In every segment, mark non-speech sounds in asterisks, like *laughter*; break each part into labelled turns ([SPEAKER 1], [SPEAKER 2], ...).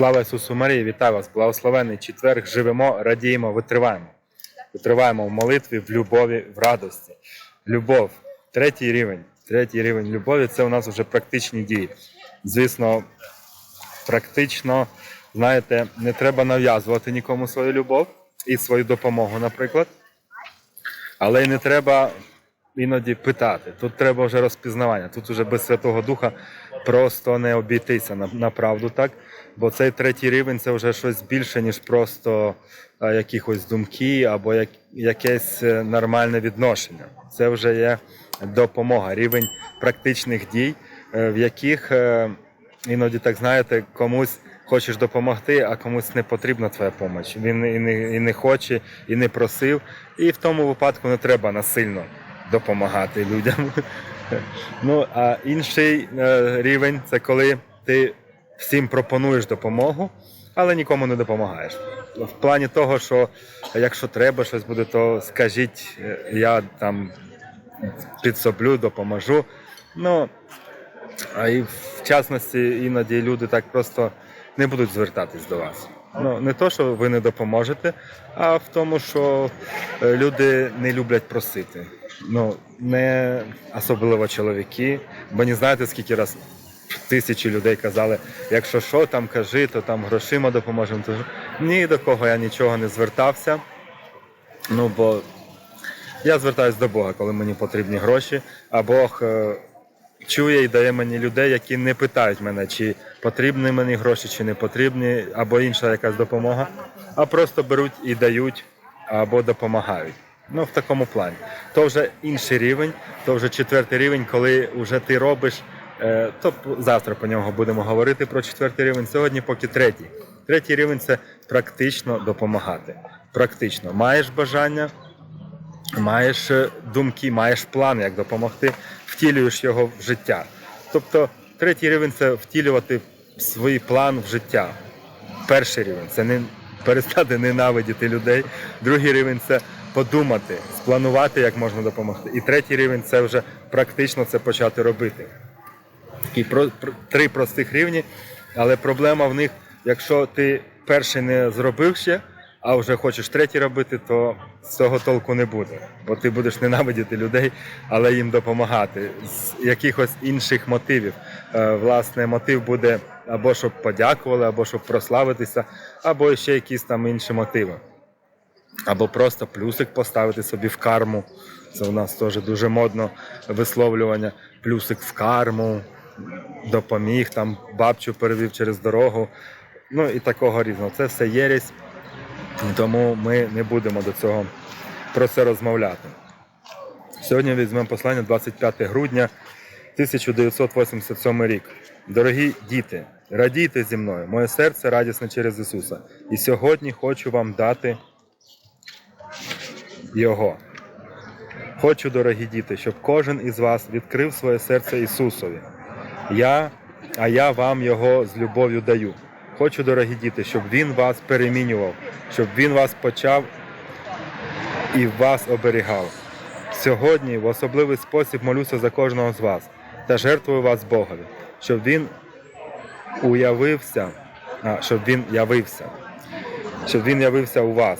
[SPEAKER 1] Слава Ісусу Марії, вітаю вас! Благословений четверг, живемо, радіємо, витриваємо. Витриваємо в молитві, в любові, в радості. Любов, третій рівень. Третій рівень любові це у нас вже практичні дії. Звісно, практично, знаєте, не треба нав'язувати нікому свою любов і свою допомогу, наприклад. Але й не треба іноді питати. Тут треба вже розпізнавання. Тут вже без Святого Духа просто не обійтися на, на правду, так? Бо цей третій рівень це вже щось більше, ніж просто е, якихось думки або як, якесь е, нормальне відношення. Це вже є допомога, рівень практичних дій, е, в яких е, іноді так знаєте, комусь хочеш допомогти, а комусь не потрібна твоя допомога. Він і не, і не хоче, і не просив. І в тому випадку не треба насильно допомагати людям. *laughs* Ну, а інший е, рівень це коли ти всім пропонуєш допомогу, але нікому не допомагаєш. В плані того, що якщо треба щось буде, то скажіть, е, я там підсоблю, допоможу. Ну, а і в частності іноді люди так просто не будуть звертатись до вас. Ну, не то, що ви не допоможете, а в тому, що е, люди не люблять просити. Ну, не особливо чоловіки, бо не знаєте, скільки раз тисячі людей казали, якщо що, там кажи, то там грошима допоможемо. Ні до кого я нічого не звертався. Ну, бо я звертаюся до Бога, коли мені потрібні гроші, а Бог е, чує і дає мені людей, які не питають мене, чи потрібні мені гроші, чи не потрібні, або інша якась допомога, а просто беруть і дають або допомагають. Ну, в такому плані. То вже інший рівень, то вже четвертий рівень, коли вже ти робиш. е, То завтра по нього будемо говорити про четвертий рівень. Сьогодні поки третій. Третій рівень це практично допомагати. Практично маєш бажання, маєш е, думки, маєш план, як допомогти, втілюєш його в життя. Тобто, третій рівень це втілювати свій план в життя. Перший рівень це не перестати ненавидіти людей. Другий рівень це подумати, спланувати, як можна допомогти. І третій рівень це вже практично це почати робити. Такі три простих рівні, але проблема в них, якщо ти перший не зробив ще, а вже хочеш третій робити, то з цього толку не буде. Бо ти будеш ненавидіти людей, але їм допомагати з якихось інших мотивів. Е, Власне, мотив буде або щоб подякували, або щоб прославитися, або ще якісь там інші мотиви. Або просто плюсик поставити собі в карму. Це у нас теж дуже модно висловлювання. Плюсик в карму, допоміг, там бабчу перевів через дорогу. Ну і такого різного. Це все єресь, тому ми не будемо до цього про це розмовляти. Сьогодні візьмемо послання 25 грудня 1987 рік. Дорогі діти, радійте зі мною, моє серце радісне через Ісуса. І сьогодні хочу вам дати Його. Хочу, дорогі діти, щоб кожен із вас відкрив своє серце Ісусові. Я, а я вам його з любов'ю даю. Хочу, дорогі діти, щоб Він вас перемінював, щоб Він вас почав і вас оберігав. Сьогодні в особливий спосіб молюся за кожного з вас та жертвую вас Богові, щоб Він уявився, а, щоб Він явився, щоб Він явився у вас.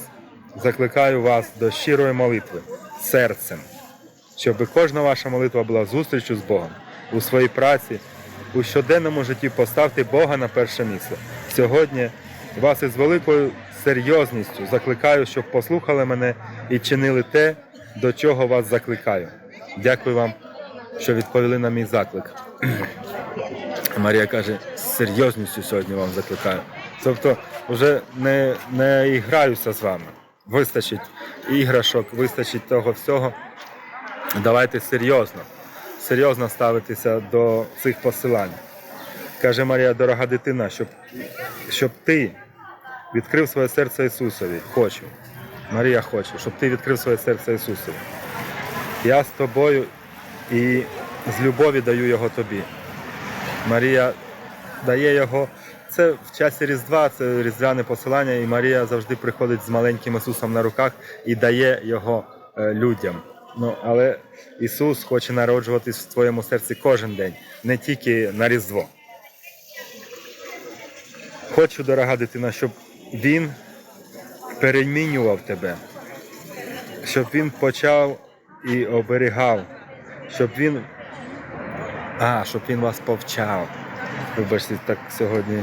[SPEAKER 1] Закликаю вас до щирої молитви серцем, щоб кожна ваша молитва була зустрічю з Богом у своїй праці, у щоденному житті поставте Бога на перше місце. Сьогодні вас із великою серйозністю закликаю, щоб послухали мене і чинили те, до чого вас закликаю. Дякую вам, що відповіли на мій заклик. *clears throat* Марія каже, з серйозністю сьогодні вам закликаю. Тобто, вже не, не іграюся з вами. Вистачить іграшок, вистачить того всього. Давайте серйозно, серйозно ставитися до цих посилань. Каже Марія, дорога дитина, щоб, щоб ти відкрив своє серце Ісусові. Хочу. Марія хоче, щоб ти відкрив своє серце Ісусові. Я з тобою і з любові даю його тобі. Марія дає його. Це в часі Різдва, це різдвяне посилання, і Марія завжди приходить з маленьким Ісусом на руках і дає його е, людям. Ну, але Ісус хоче народжуватись в твоєму серці кожен день, не тільки на Різдво. Хочу, дорога дитина, щоб він перемінював тебе, щоб він почав і оберігав, щоб він. А, щоб він вас повчав. Вибачте, так сьогодні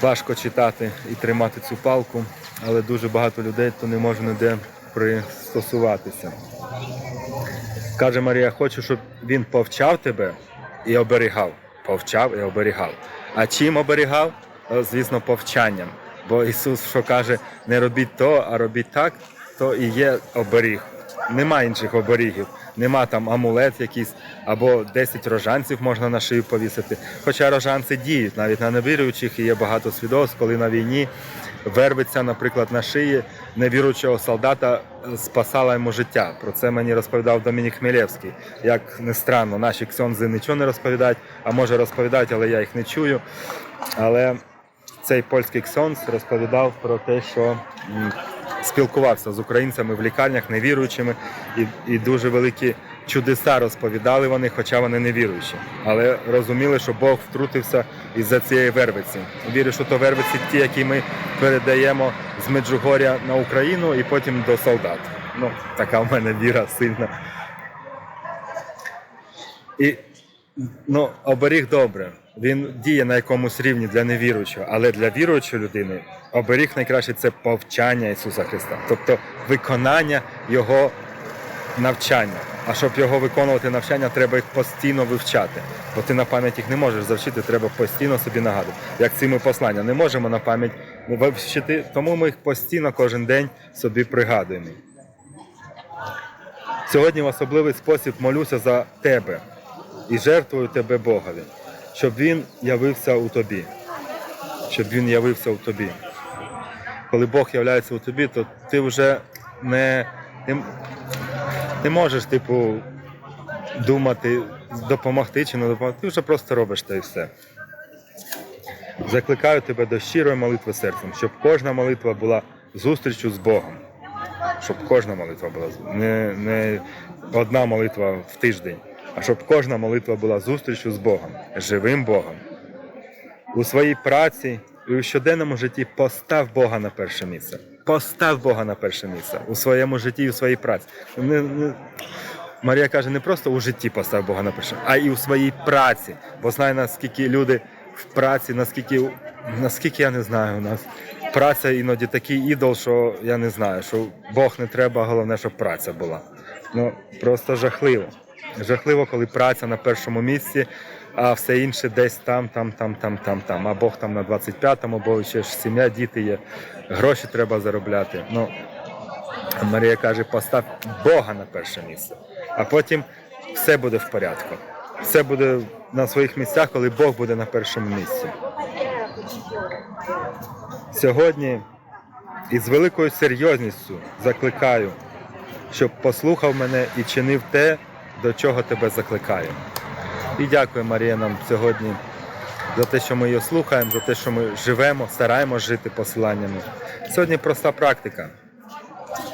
[SPEAKER 1] важко читати і тримати цю палку, але дуже багато людей то не може ніде пристосуватися. Каже Марія, хочу, щоб він повчав тебе і оберігав. Повчав і оберігав. А чим оберігав? Звісно, повчанням. Бо Ісус, що каже, не робіть то, а робіть так, то і є оберіг. Нема інших оберігів, нема там амулет якийсь, або 10 рожанців можна на шию повісити. Хоча рожанці діють навіть на невіруючих, і є багато свідоцтв, коли на війні вербиться, наприклад, на шиї невіруючого солдата спасала йому життя. Про це мені розповідав Домінік Хмелєвський. Як не странно, наші ксьонзи нічого не розповідають, а може розповідають, але я їх не чую. Але цей польський ксьонз розповідав про те, що спілкувався з українцями в лікарнях, невіруючими, і, і дуже великі чудеса розповідали вони, хоча вони не віруючі. Але розуміли, що Бог втрутився із-за цієї вервиці. Вірю, що то вервиці ті, які ми передаємо з Меджугоря на Україну і потім до солдат. Ну, така в мене віра сильна. І ну, оберіг добре. Він діє на якомусь рівні для невіруючого, але для віруючої людини оберіг найкраще це повчання Ісуса Христа, тобто виконання Його навчання. А щоб його виконувати навчання, треба їх постійно вивчати. Бо ти на пам'ять їх не можеш завчити, треба постійно собі нагадувати. Як ці послання не можемо на пам'ять вивчити, тому ми їх постійно кожен день собі пригадуємо. Сьогодні в особливий спосіб молюся за тебе і жертвую тебе Богові, щоб він явився у тобі. Щоб він явився у тобі. Коли Бог являється у тобі, то ти вже не, не можеш, типу, думати, допомогти чи не допомогти. Ти вже просто робиш те і все. Закликаю тебе до щирої молитви серцем, щоб кожна молитва була зустрічю з Богом. Щоб кожна молитва була не, не одна молитва в тиждень, а щоб кожна молитва була зустрічю з Богом, живим Богом. У своїй праці і у щоденному житті постав Бога на перше місце. Постав Бога на перше місце у своєму житті і у своїй праці. Не, не... Марія каже, не просто у житті постав Бога на перше, а і у своїй праці. Бо знає, наскільки люди в праці, наскільки, наскільки я не знаю, у нас праця іноді такий ідол, що я не знаю, що Бог не треба, головне, щоб праця була. Ну просто жахливо. Жахливо, коли праця на першому місці, а все інше десь там, там, там, там, там, там. А Бог там на 25-му, бо ще ж сім'я, діти є, гроші треба заробляти. Ну, Марія каже, постав Бога на перше місце, а потім все буде в порядку. Все буде на своїх місцях, коли Бог буде на першому місці. Сьогодні із великою серйозністю закликаю, щоб послухав мене і чинив те, до чого тебе закликаю. І дякую, Марія, нам сьогодні за те, що ми її слухаємо, за те, що ми живемо, стараємось жити посиланнями. Сьогодні проста практика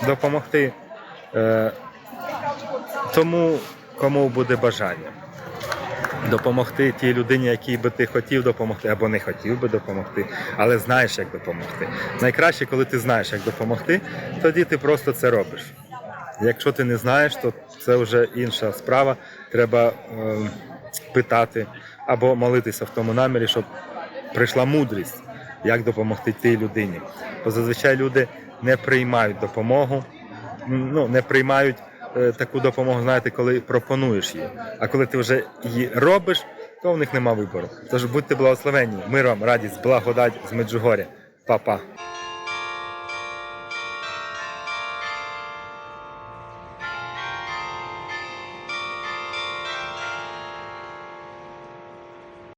[SPEAKER 1] допомогти е, тому, кому буде бажання. Допомогти тій людині, якій би ти хотів допомогти, або не хотів би допомогти, але знаєш, як допомогти. Найкраще, коли ти знаєш, як допомогти, тоді ти просто це робиш. Якщо ти не знаєш, то це вже інша справа. Треба е, питати або молитися в тому намірі, щоб прийшла мудрість, як допомогти тій людині. Бо зазвичай люди не приймають допомогу, ну, не приймають е, таку допомогу, знаєте, коли пропонуєш її. А коли ти вже її робиш, то в них нема вибору. Тож будьте благословенні, мир вам, радість, благодать з Меджугоря. Па-па.